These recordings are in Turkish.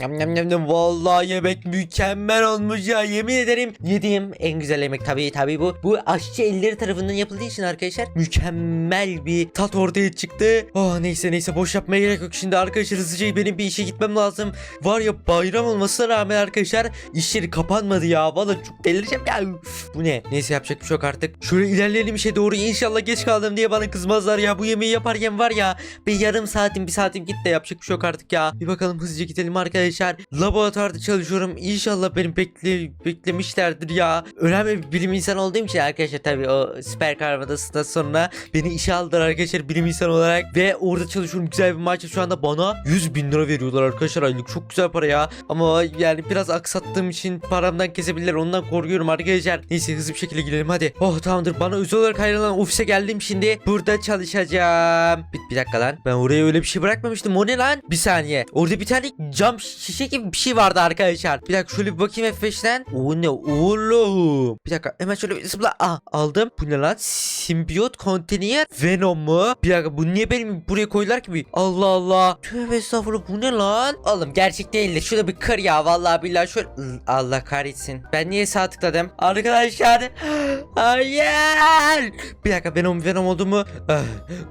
Yam yam yam yam. Vallahi yemek mükemmel olmuş ya. Yemin ederim yediğim en güzel yemek tabii tabii bu. Bu aşçı elleri tarafından yapıldığı için arkadaşlar mükemmel bir tat ortaya çıktı. Oh neyse neyse boş yapmaya gerek yok. Şimdi arkadaşlar hızlıca benim bir işe gitmem lazım. Var ya bayram olmasına rağmen arkadaşlar iş yeri kapanmadı ya. Vallahi çok delireceğim ya. Üf, bu ne? Neyse yapacak bir şey yok artık. Şöyle ilerleyelim işe doğru. İnşallah geç kaldım diye bana kızmazlar ya. Bu yemeği yaparken var ya bir yarım saatim bir saatim gitti yapacak bir şey yok artık ya. Bir bakalım hızlıca gidelim arkadaşlar. Laboratuvarda çalışıyorum. İnşallah beni bekle, beklemişlerdir ya. Önemli bir bilim insanı olduğum için arkadaşlar tabii o süper kahramanasından sonra beni işe aldılar arkadaşlar bilim insanı olarak. Ve orada çalışıyorum güzel bir maaş. Şu anda bana 100 bin lira veriyorlar arkadaşlar aylık. Çok güzel para ya. Ama yani biraz aksattığım için paramdan kesebilirler. Ondan korkuyorum arkadaşlar. Neyse hızlı bir şekilde gidelim hadi. Oh tamamdır. Bana özel olarak ayrılan ofise geldim şimdi. Burada çalışacağım. Bir, bir dakika lan. Ben oraya öyle bir şey bırakmamıştım. O ne lan? Bir saniye. Orada bir tane cam şişe gibi bir şey vardı arkadaşlar. Bir dakika şöyle bir bakayım F5'ten. O ne oğlum? Bir dakika hemen şöyle bir zıpla. Ah aldım. Bu ne lan? Simbiyot konteyner Venom mu? Bir dakika bu niye benim buraya koydular ki? Allah Allah. Tövbe estağfurullah bu ne lan? Oğlum gerçek değildi. Şurada bir kır ya. Vallahi billahi şöyle. Allah kahretsin. Ben niye sağ tıkladım? Arkadaşlar. Hayır. Bir dakika Venom Venom oldu mu? Ah,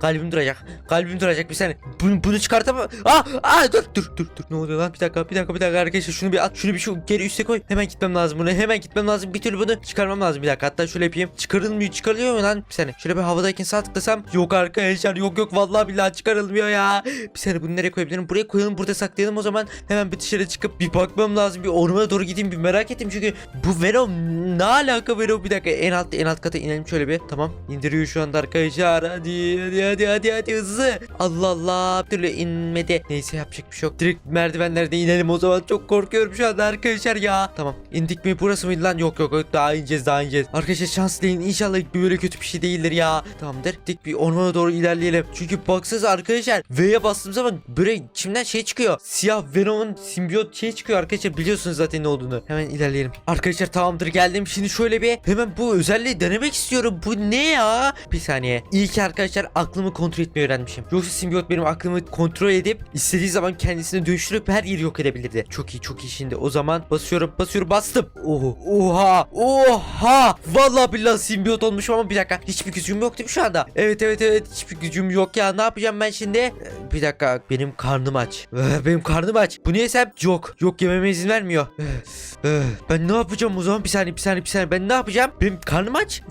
kalbim duracak. Kalbim duracak bir saniye. Bunu, bunu çıkartamam. Ah, ah dur dur dur dur. Ne oluyor lan? Bir dakika bir dakika bir dakika arkadaşlar şunu bir at. Şunu bir şu geri üste koy. Hemen gitmem lazım bunu. Hemen gitmem lazım. Bir türlü bunu çıkarmam lazım. Bir dakika hatta şöyle yapayım. Çıkarılmıyor. Çıkarılıyor mu lan? Bir saniye. Şöyle bir havadayken sağ tıklasam. Yok arkadaşlar yok yok. Vallahi billahi çıkarılmıyor ya. Bir saniye bunu nereye koyabilirim? Buraya koyalım. Burada saklayalım o zaman. Hemen bir dışarı çıkıp bir bakmam lazım. Bir ormana doğru gideyim bir merak ettim. Çünkü bu Venom ne alaka Venom? Bir dakika en alt en alt kata inelim şöyle bir. Tamam. indiriyor şu anda arkadaşlar. Hadi hadi hadi hadi hadi hızlı. Allah Allah. Bir türlü inmedi. Neyse yapacak bir şey yok. Direkt merdivenlerden inelim o zaman. Çok korkuyorum şu anda arkadaşlar ya. Tamam. indik mi? Burası mıydı lan? Yok yok. Daha ineceğiz daha ineceğiz. Arkadaşlar şanslayın. İnşallah böyle kötü bir şey değildir ya. Tamamdır. Dik bir ormana doğru ilerleyelim. Çünkü baksanıza arkadaşlar. V'ye bastığım zaman böyle içimden şey çıkıyor. Siyah Venom'un simbiyot şey çıkıyor arkadaşlar. Biliyorsunuz zaten ne olduğunu. Hemen ilerleyelim. Arkadaşlar tamamdır geldim. Şimdi şöyle bir hemen bu özelliği denemek istiyorum. Bu ne ya? Bir saniye. İyi ki arkadaşlar aklımı kontrol etmeyi öğrenmişim. Yoksa simbiyot benim aklımı kontrol edip istediği zaman kendisini dönüştürüp her yeri yok edebilirdi. Çok iyi çok iyi şimdi. O zaman basıyorum basıyorum bastım. Oho. Oha. Oha. Vallahi billahi simbiyot olmuşum ama bir dakika. Hiçbir gücüm yok değil mi şu anda? Evet evet evet hiçbir gücüm yok ya. Ne yapacağım ben şimdi? Ee, Bir dakika. Benim karnım aç. Ee, Benim karnım aç. Bu ne yesem? Yok. Yok yememe izin vermiyor. Ee, Ben ne yapacağım o zaman? Bir saniye bir saniye bir saniye. Ben ne yapacağım? Benim karnım aç.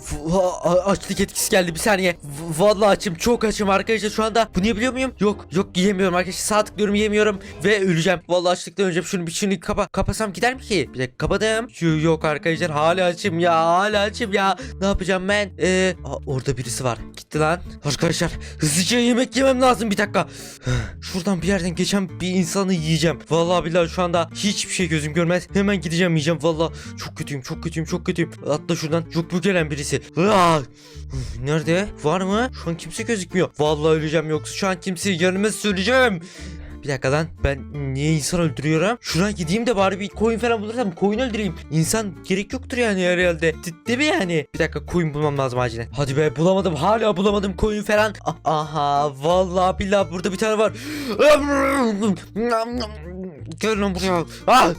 Açlık etkisi geldi bir saniye. Vallahi açım. Çok açım arkadaşlar şu anda. Bunu yiyebiliyor muyum? Yok. Yok yiyemiyorum arkadaşlar. Sağ tıklıyorum yiyemiyorum. Ve öleceğim. Vallahi açlıktan öleceğim. Şunu bir şunu kapa. Kapasam gider mi ki? Bir dakika kapadım. Şu yok arkadaşlar. Hala açım ya. Hala açım ya. Ne yapacağım ben? Ee, aa, orada birisi var. Gitti lan. Arkadaşlar hızlıca yemek yemem lazım bir dakika. Şuradan bir yerden geçen bir insanı yiyeceğim. Vallahi billahi şu anda hiçbir şey gözüm görmez. Hemen gideceğim yiyeceğim. Vallahi çok kötüyüm çok kötüyüm çok kötüyüm. Atla şuradan. Yok bu gelen birisi. Aa! Nerede? Var mı? Şu an kimse gözükmüyor. Vallahi öleceğim yoksa şu an kimseyi yanıma söyleyeceğim. Bir dakika lan ben niye insan öldürüyorum? Şuna gideyim de bari bir koyun falan bulursam koyun öldüreyim. İnsan gerek yoktur yani herhalde. De- Değil mi yani? Bir dakika koyun bulmam lazım acilen. Hadi be bulamadım hala bulamadım koyun falan. Aha vallahi billahi burada bir tane var. Gel lan buraya. Ah!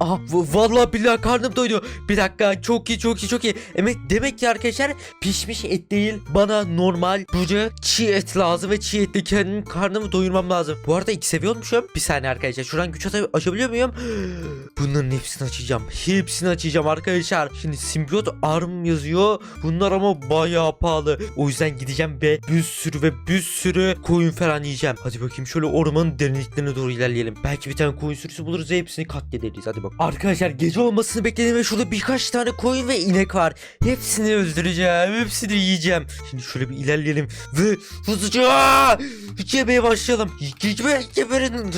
Aha vallahi billahi karnım doydu. Bir dakika çok iyi çok iyi çok iyi. Demek, demek ki arkadaşlar pişmiş et değil bana normal böyle çiğ et lazım ve çiğ etle kendim karnımı doyurmam lazım. Bu arada iki seviye olmuşum. Bir saniye arkadaşlar şuradan güç açabiliyor muyum? Bunların hepsini açacağım. Hepsini açacağım arkadaşlar. Şimdi simbiyot arm yazıyor. Bunlar ama bayağı pahalı. O yüzden gideceğim ve bir sürü ve bir sürü koyun falan yiyeceğim. Hadi bakayım şöyle ormanın derinliklerine doğru ilerleyelim. Belki bir tane koyun sürüsü buluruz hepsini katlederiz. Hadi bak. Arkadaşlar gece olmasını bekledim ve şurada birkaç tane koyun ve inek var. Hepsini öldüreceğim. Hepsini yiyeceğim. Şimdi şöyle bir ilerleyelim ve hızlıca yemeye başlayalım. Gitme geberin.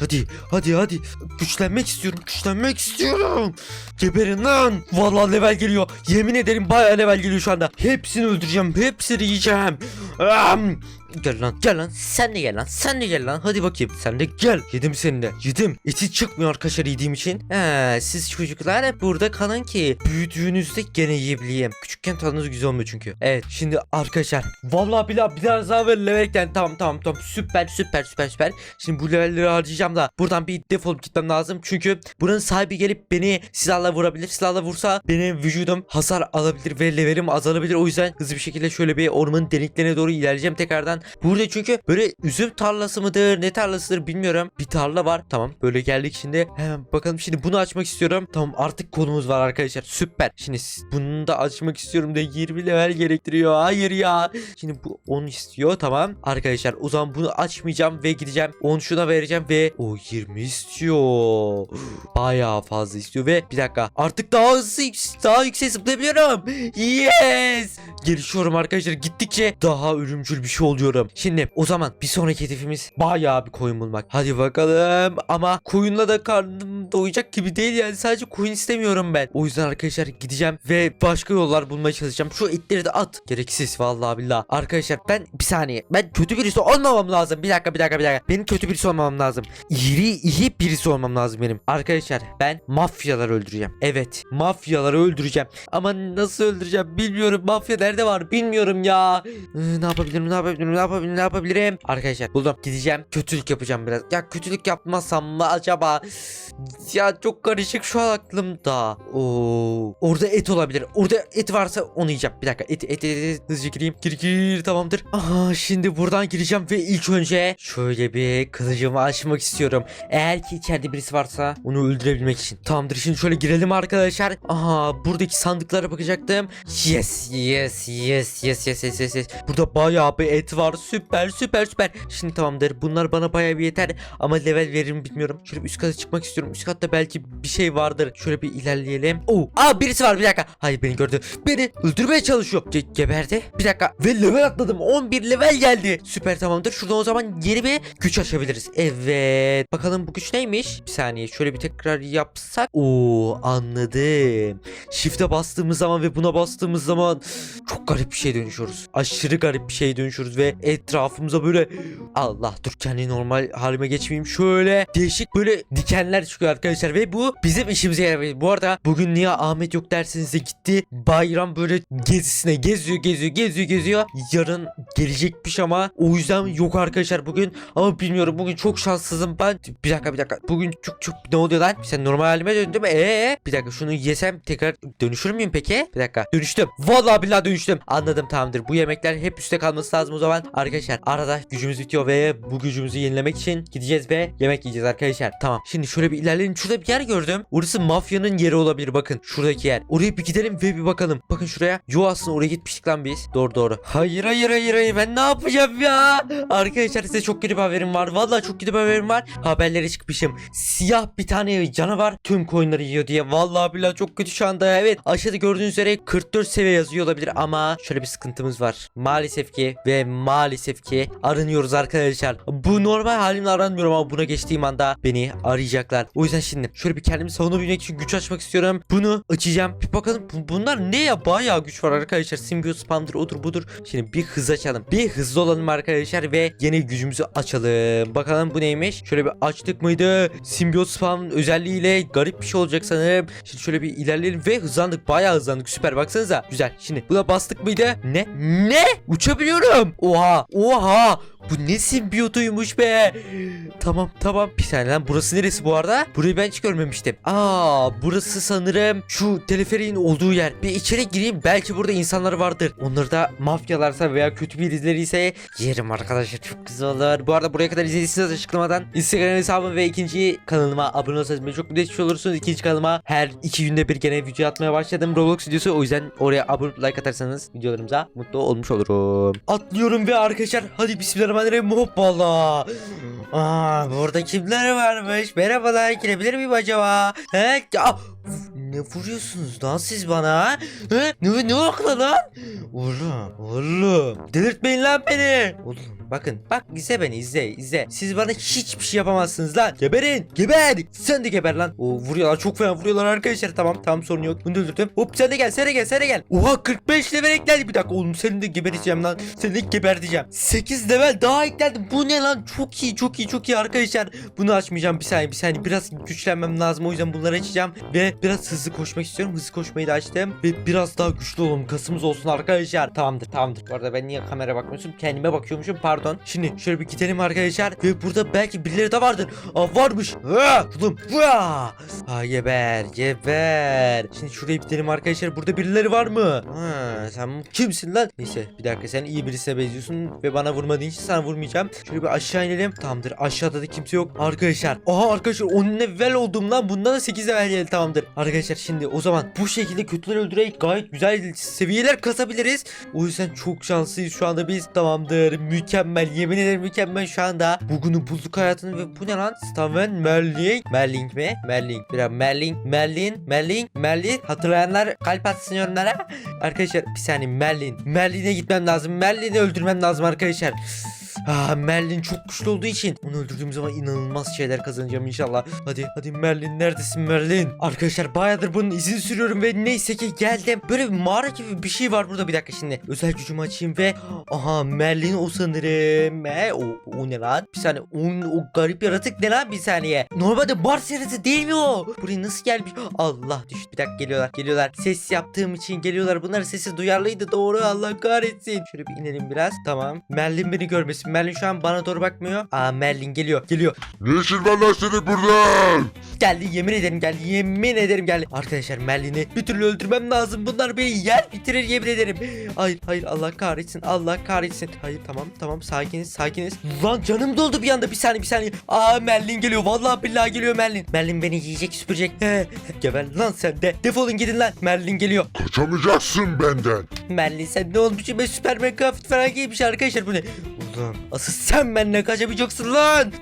Hadi hadi hadi. Güçlenmek istiyorum. Güçlenmek istiyorum. Geberin lan. Vallahi level geliyor. Yemin ederim bayağı level geliyor şu anda. Hepsini öldüreceğim. Hepsini yiyeceğim. Am, Gel lan gel lan. Sen de gel lan sen de gel lan. Hadi bakayım. Sen de gel. Yedim seni de yedim. Eti çıkmıyor arkadaşlar yediğim için. He, siz çocuklar hep burada kalın ki büyüdüğünüzde gene yiyebileyim. Küçükken tadınız güzel olmuyor çünkü. Evet şimdi arkadaşlar. Vallahi billahi biraz daha böyle levelken tamam tamam tamam. Süper süper süper süper. Şimdi bu levelleri harcayacağım da buradan bir defolup gitmem lazım. Çünkü buranın sahibi gelip beni silahla vurabilir. Silahla vursa benim vücudum hasar alabilir ve levelim azalabilir. O yüzden hızlı bir şekilde şöyle bir ormanın deliklerine doğru ilerleyeceğim tekrardan Burada çünkü böyle üzüm tarlası mıdır ne tarlasıdır bilmiyorum. Bir tarla var. Tamam böyle geldik şimdi. Hemen bakalım şimdi bunu açmak istiyorum. Tamam artık konumuz var arkadaşlar. Süper. Şimdi bunu da açmak istiyorum da 20 level gerektiriyor. Hayır ya. Şimdi bu 10 istiyor tamam. Arkadaşlar o zaman bunu açmayacağım ve gideceğim. 10 şuna vereceğim ve o 20 istiyor. Bayağı fazla istiyor ve bir dakika artık daha hızlı daha yüksek zıplayabiliyorum. Yes. Gelişiyorum arkadaşlar gittikçe daha ölümcül bir şey oluyorum. Şimdi o zaman bir sonraki hedefimiz bayağı bir koyun bulmak. Hadi bakalım ama koyunla da karnım doyacak gibi değil yani sadece koyun istemiyorum ben. O yüzden arkadaşlar gideceğim ve başka yollar bulmaya çalışacağım. Şu etleri de at. Gereksiz vallahi billahi. Arkadaşlar ben bir saniye ben kötü birisi olmamam lazım. Bir dakika bir dakika bir dakika. Benim kötü birisi olmamam lazım. İyi iyi birisi olmam lazım benim. Arkadaşlar ben mafyaları öldüreceğim. Evet mafyaları öldüreceğim. Ama nasıl öldüreceğim bilmiyorum. Mafya nerede var bilmiyorum ya. Ne yapabilirim ne yapabilirim yapabilirim ne yapabilirim. Arkadaşlar buldum. Gideceğim kötülük yapacağım biraz. Ya kötülük yapmasam mı acaba? Ya çok karışık şu an aklımda. Oo. Orada et olabilir. Orada et varsa onu yiyeceğim. Bir dakika et et et, et. hızlıca gireyim. Gir gir tamamdır. Aha şimdi buradan gireceğim ve ilk önce şöyle bir kılıcımı açmak istiyorum. Eğer ki içeride birisi varsa onu öldürebilmek için. Tamamdır şimdi şöyle girelim arkadaşlar. Aha buradaki sandıklara bakacaktım. Yes yes yes yes yes yes yes. yes. Burada bayağı bir et var. Süper süper süper. Şimdi tamamdır. Bunlar bana bayağı bir yeter. Ama level verir mi bilmiyorum. Şöyle üst kata çıkmak istiyorum. Üst katta belki bir şey vardır. Şöyle bir ilerleyelim. Oo. Aa birisi var bir dakika. Hayır beni gördü. Beni öldürmeye çalışıyor. Ge- geberdi. Bir dakika. Ve level atladım. 11 level geldi. Süper tamamdır. Şuradan o zaman yeni bir güç açabiliriz. Evet. Bakalım bu güç neymiş? Bir saniye. Şöyle bir tekrar yapsak. Oo anladım. Shift'e bastığımız zaman ve buna bastığımız zaman çok garip bir şey dönüşüyoruz. Aşırı garip bir şey dönüşüyoruz ve etrafımıza böyle Allah dur kendi normal halime geçmeyeyim. Şöyle değişik böyle dikenler çıkıyor arkadaşlar ve bu bizim işimize yarıyor. Bu arada bugün niye Ahmet yok derseniz de gitti. Bayram böyle gezisine geziyor geziyor geziyor geziyor. Yarın gelecekmiş ama o yüzden yok arkadaşlar bugün. Ama bilmiyorum bugün çok şanssızım ben. Bir dakika bir dakika. Bugün çok çok ne oluyor lan? Sen normal halime döndüm. Ee bir dakika şunu yesem tekrar dönüşür müyüm peki? Bir dakika. Dönüştüm. Vallahi billahi dönüştüm. Anladım tamamdır. Bu yemekler hep üstte kalması lazım o zaman. Arkadaşlar arada gücümüz bitiyor ve bu gücümüzü yenilemek için gideceğiz ve yemek yiyeceğiz arkadaşlar. Tamam. Şimdi şöyle bir ilerleyelim. Şurada bir yer gördüm. Orası mafyanın yeri olabilir bakın. Şuradaki yer. Oraya bir gidelim ve bir bakalım. Bakın şuraya. Yo aslında oraya gitmiştik lan biz. Doğru doğru. Hayır hayır hayır hayır. Ben ne yapacağım ya? Arkadaşlar size çok kötü bir haberim var. Vallahi çok kötü bir haberim var. Haberlere çıkmışım. Siyah bir tane canavar tüm koyunları yiyor diye. Vallahi billahi çok kötü şu anda. Evet aşağıda gördüğünüz üzere 44 seviye yazıyor olabilir ama şöyle bir sıkıntımız var. Maalesef ki ve maalesef ki aranıyoruz arkadaşlar. Bu normal halimle aranmıyorum ama buna geçtiğim anda beni arayacaklar. O yüzden şimdi şöyle bir kendimi savunabilmek için güç açmak istiyorum. Bunu açacağım. Bir bakalım bu- bunlar ne ya? Bayağı güç var arkadaşlar. Symbiote spamdır odur budur. Şimdi bir hız açalım. Bir hızlı olalım arkadaşlar ve yeni gücümüzü açalım. Bakalım bu neymiş? Şöyle bir açtık mıydı? Symbiote spam özelliğiyle garip bir şey olacak sanırım. Şimdi şöyle bir ilerleyelim ve hızlandık. Bayağı hızlandık. Süper baksanıza. Güzel. Şimdi buna bastık mıydı? Ne? Ne? Uçabiliyorum. Oha. Oha. Bu ne simbiyotuymuş be. Tamam tamam. Bir saniye lan burası neresi bu arada? Burayı ben hiç görmemiştim. Aa burası sanırım şu teleferiğin olduğu yer. Bir içeri gireyim belki burada insanlar vardır. Onları da mafyalarsa veya kötü birileri ise yerim arkadaşlar çok güzel olur. Bu arada buraya kadar izlediyseniz açıklamadan Instagram hesabım ve ikinci kanalıma abone olursanız beni çok mutlu etmiş olursunuz. İkinci kanalıma her iki günde bir gene video atmaya başladım. Roblox videosu o yüzden oraya abone like atarsanız videolarımıza mutlu olmuş olurum. Atlıyorum ve arkadaşlar hadi bismillahirrahmanirrahim hoppala. Aa burada kimler varmış? Merhabalar girebilir miyim acaba? He? Ya, ne vuruyorsunuz lan siz bana? Ne, ne okla lan? Oğlum, oğlum. Delirtmeyin lan beni. Oğlum bakın. Bak izle beni izle izle. Siz bana hiçbir şey yapamazsınız lan. Geberin. Geber. Sen de geber lan. O vuruyorlar çok fena vuruyorlar arkadaşlar. Tamam tamam sorun yok. Bunu da öldürdüm. Hop sen de gel sen de gel sen de gel. Oha 45 level eklendi. Bir dakika oğlum seni de geberteceğim lan. Seni de geberteceğim. 8 level daha eklendi. Bu ne lan? Çok iyi çok iyi çok iyi arkadaşlar. Bunu açmayacağım bir saniye bir saniye. Biraz güçlenmem lazım. O yüzden bunları açacağım. Ve biraz hızlı koşmak istiyorum. Hızlı koşmayı da açtım. Ve biraz daha güçlü olalım. Kasımız olsun arkadaşlar. Tamamdır tamamdır. Bu arada ben niye kamera bakmıyorsun? Kendime bakıyormuşum pardon. Şimdi şöyle bir gidelim arkadaşlar. Ve burada belki birileri de vardır. Aa varmış. Ha. Ha geber geber. Şimdi şuraya gidelim arkadaşlar. Burada birileri var mı? Ha, sen kimsin lan? Neyse bir dakika sen iyi birisine benziyorsun ve bana vurmadığın için sana vurmayacağım. Şöyle bir aşağı inelim. Tamamdır. Aşağıda da kimse yok. Arkadaşlar. Aha arkadaşlar 10 level oldum lan. Bundan da 8 level geldi tamamdır. Arkadaşlar şimdi o zaman bu şekilde kötüleri öldürerek gayet güzel seviyeler kasabiliriz. O yüzden çok şanslıyız şu anda biz. Tamamdır. Mükemmel. Yemin ederim mükemmel şu anda. Bugünü bulduk hayatını ve bu ne lan? Staven Merling. Merling mi? Merling. Biraz Merling. Merlin. Merling. Merlin. Hatırlayanlar kalp atsın yorumlara. Arkadaşlar bir saniye Merlin. Merlin'e gitmem lazım. Merlin'i öldürmem lazım arkadaşlar. Ah Merlin çok güçlü olduğu için onu öldürdüğüm zaman inanılmaz şeyler kazanacağım inşallah. Hadi hadi Merlin neredesin Merlin? Arkadaşlar bayağıdır bunun izini sürüyorum ve neyse ki geldim. Böyle bir mağara gibi bir şey var burada bir dakika şimdi. Özel gücümü açayım ve aha Merlin o sanırım. E, o, o ne lan? Bir saniye o, o garip yaratık ne lan bir saniye. Normalde Mars yaratığı değil mi o? Buraya nasıl gelmiş? Allah düştü bir dakika geliyorlar geliyorlar. Ses yaptığım için geliyorlar. Bunlar sesi duyarlıydı doğru Allah kahretsin. Şöyle bir inelim biraz. Tamam. Merlin beni görmesin. Merlin şu an bana doğru bakmıyor. Aa Merlin geliyor. Geliyor. Ne işin var lan senin burada? Geldi yemin ederim geldi. Yemin ederim geldi. Arkadaşlar Merlin'i bir türlü öldürmem lazım. Bunlar beni yer bitirir yemin ederim. Hayır hayır Allah kahretsin. Allah kahretsin. Hayır tamam tamam sakiniz sakiniz. Lan canım doldu bir anda bir saniye bir saniye. Aa Merlin geliyor. Vallahi billahi geliyor Merlin. Merlin beni yiyecek süpürecek. Geber lan sen de. Defolun gidin lan. Merlin geliyor. Kaçamayacaksın benden. Merlin sen ne olmuş? Ben Süperman kıyafet falan giymiş arkadaşlar bu ne? Asıl sen benimle kaçamayacaksın lan.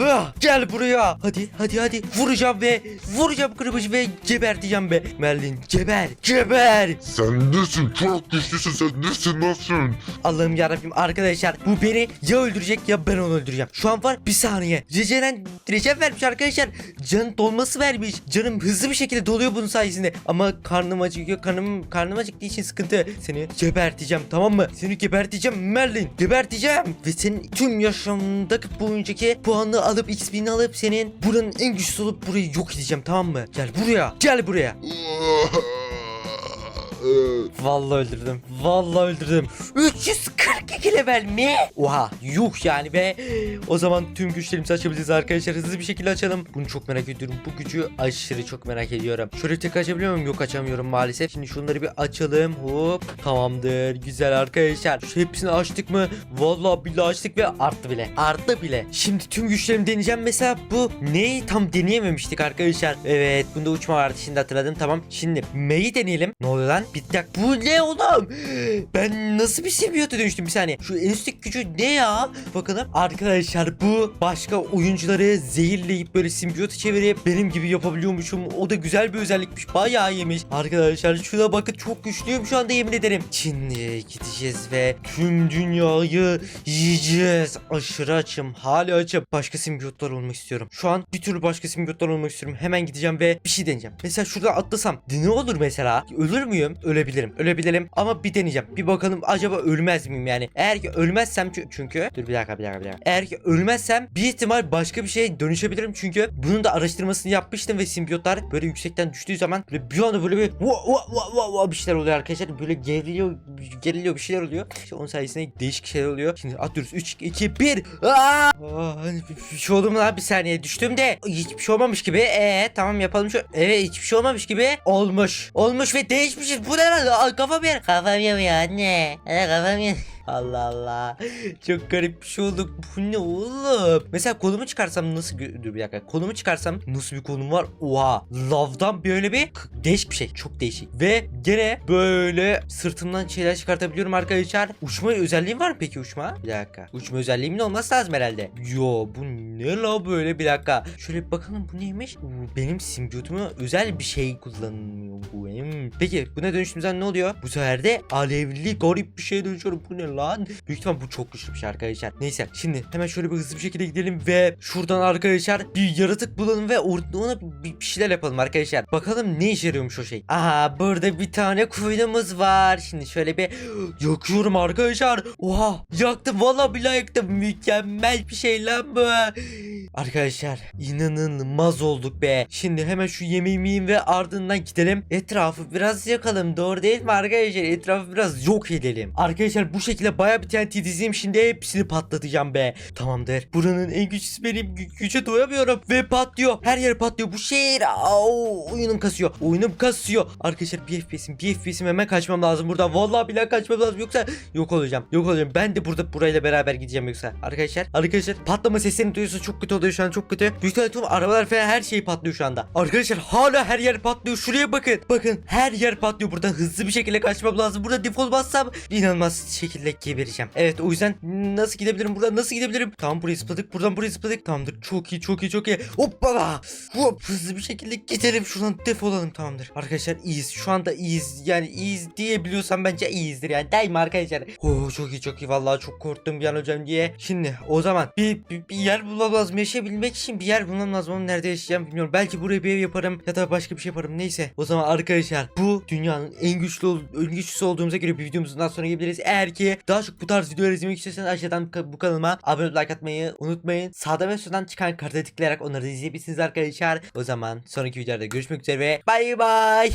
Ah, Gel buraya. Hadi hadi hadi. Vuracağım ve vuracağım kırmızı ve geberteceğim be. Merlin geber geber. Sen nesin? Çok güçlüsün sen nesin nasılsın? Allah'ım yarabbim arkadaşlar bu beni ya öldürecek ya ben onu öldüreceğim. Şu an var bir saniye. Recelen Recep vermiş arkadaşlar. Can dolması vermiş. Canım hızlı bir şekilde doluyor bunun sayesinde. Ama karnım acıkıyor. Karnım karnım acıktığı için sıkıntı. Seni geberteceğim tamam mı? Seni geberteceğim Merlin. Geberteceğim. Ve senin tüm yaşamındaki boyuncaki puanını alıp XP'ni alıp senin buranın en güçlüsü olup burayı yok edeceğim tamam mı? Gel buraya. Gel buraya. Vallahi öldürdüm. Vallahi öldürdüm. 342 level mi? Oha yuh yani ve o zaman tüm güçlerimizi açabiliriz arkadaşlar. Hızlı bir şekilde açalım. Bunu çok merak ediyorum. Bu gücü aşırı çok merak ediyorum. Şöyle tek açabiliyor muyum? Yok açamıyorum maalesef. Şimdi şunları bir açalım. Hop. Tamamdır. Güzel arkadaşlar. Şu hepsini açtık mı? Vallahi billahi açtık ve arttı bile. Arttı bile. Şimdi tüm güçlerimi deneyeceğim. Mesela bu neyi tam deneyememiştik arkadaşlar. Evet. Bunda uçma vardı. Şimdi hatırladım. Tamam. Şimdi May'i deneyelim. Ne oluyor lan? Bir dakika. Bu ne oğlum? Ben nasıl bir sembiyota dönüştüm bir saniye. Şu en gücü ne ya? Bakalım. Arkadaşlar bu başka oyuncuları zehirleyip böyle simbiyota çevirip benim gibi yapabiliyormuşum. O da güzel bir özellikmiş. Bayağı iyiymiş. Arkadaşlar şuna bakın çok güçlüyüm şu anda yemin ederim. Şimdi gideceğiz ve tüm dünyayı yiyeceğiz. Aşırı açım. Hala açım. Başka simbiyotlar olmak istiyorum. Şu an bir türlü başka simbiyotlar olmak istiyorum. Hemen gideceğim ve bir şey deneyeceğim. Mesela şurada atlasam ne olur mesela? Ölür müyüm? Ölebilirim. Ölebilirim ama bir deneyeceğim. Bir bakalım acaba ölmez miyim yani? Eğer ki ölmezsem çü- çünkü dur bir dakika bir dakika bir dakika. Eğer ki ölmezsem bir ihtimal başka bir şeye dönüşebilirim çünkü bunun da araştırmasını yapmıştım ve simbiyotlar böyle yüksekten düştüğü zaman böyle bir anda böyle bir wa, wa, wa, wa bir şeyler oluyor arkadaşlar. Böyle geriliyor geriliyor bir şeyler oluyor. İşte onun sayesinde değişik şeyler oluyor. Şimdi atlıyoruz. 3 2 1. Aa! Bir- şey oldu mu lan bir saniye düştüm de hiçbir şey olmamış gibi. Ee tamam yapalım şu. Evet hiçbir şey olmamış gibi. Olmuş. Olmuş ve değişmişiz. Bu ne lan? Aa, Kafam yer. Kafam anne. Ee, kafam yanıyor. Allah Allah. Çok garip bir şey oldu. Bu ne oğlum? Mesela kolumu çıkarsam nasıl dur bir dakika. Kolumu çıkarsam nasıl bir kolum var? Oha. Lavdan böyle bir değişik bir şey. Çok değişik. Ve gene böyle sırtımdan şeyler çıkartabiliyorum arkadaşlar. Uçma özelliğim var mı peki uçma? Bir dakika. Uçma özelliğimin olması lazım herhalde. Yo bu ne la böyle bir dakika. Şöyle bir bakalım bu neymiş? Benim simbiyotuma özel bir şey kullanılıyor bu benim. Peki buna dönüştüğümüzden ne oluyor? Bu sefer de alevli garip bir şeye dönüşüyorum. Bu ne lan? Büyük ihtimal bu çok güçlü bir şey arkadaşlar. Neyse şimdi hemen şöyle bir hızlı bir şekilde gidelim ve şuradan arkadaşlar bir yaratık bulalım ve ona bir, şeyler yapalım arkadaşlar. Bakalım ne işe yarıyormuş o şey. Aha burada bir tane koyunumuz var. Şimdi şöyle bir yakıyorum arkadaşlar. Oha yaktım valla billahi yaktım. Mükemmel bir şey lan bu. Arkadaşlar inanılmaz olduk be. Şimdi hemen şu yemeğimi yiyeyim ve ardından gidelim. Etrafı biraz yakalım. Doğru değil mi arkadaşlar? Etrafı biraz yok edelim. Arkadaşlar bu şekilde baya bir TNT dizeyim. Şimdi hepsini patlatacağım be. Tamamdır. Buranın en güçlüsü benim. Gü- güce doyamıyorum. Ve patlıyor. Her yer patlıyor. Bu şehir. Au, oyunum kasıyor. Oyunum kasıyor. Arkadaşlar bir FPS'im. Bir FPS'im hemen kaçmam lazım buradan. Vallahi billahi kaçmam lazım. Yoksa yok olacağım. Yok olacağım. Ben de burada burayla beraber gideceğim yoksa. Arkadaşlar. Arkadaşlar patlama seslerini duyuyorsunuz. Çok kötü oluyor şu an. Çok kötü. Büyük ihtimalle tüm arabalar falan her şey patlıyor şu anda. Arkadaşlar hala her yer patlıyor. Şuraya bakın. Bakın her yer patlıyor. Buradan hızlı bir şekilde kaçmam lazım. Burada defol bassam inanılmaz şekilde gebereceğim. Evet o yüzden nasıl gidebilirim? Buradan nasıl gidebilirim? Tamam burayı zıpladık. Buradan burayı zıpladık. Tamamdır. Çok iyi çok iyi çok iyi. Hoppala. Hop hızlı bir şekilde gidelim. Şuradan defolalım tamamdır. Arkadaşlar iyiyiz. Şu anda iyiyiz. Yani iyiyiz diyebiliyorsam bence iyiyizdir yani. Mi arkadaşlar? Oo çok iyi çok iyi. Vallahi çok korktum bir an hocam diye. Şimdi o zaman bir, bir, bir yer bulmam lazım. Yaşayabilmek için bir yer bulmam lazım. Ama nerede yaşayacağım bilmiyorum. Belki buraya bir ev yaparım ya da başka bir şey yaparım. Neyse. O zaman arkadaşlar bu dünyanın en güçlü en güçlüsü olduğumuza göre bir videomuzun daha sonra gelebiliriz. Eğer ki daha çok bu tarz videolar izlemek istiyorsanız aşağıdan bu kanalıma abone olup like atmayı unutmayın. Sağda ve soldan çıkan karta tıklayarak onları izleyebilirsiniz arkadaşlar. O zaman sonraki videoda görüşmek üzere ve bay bay.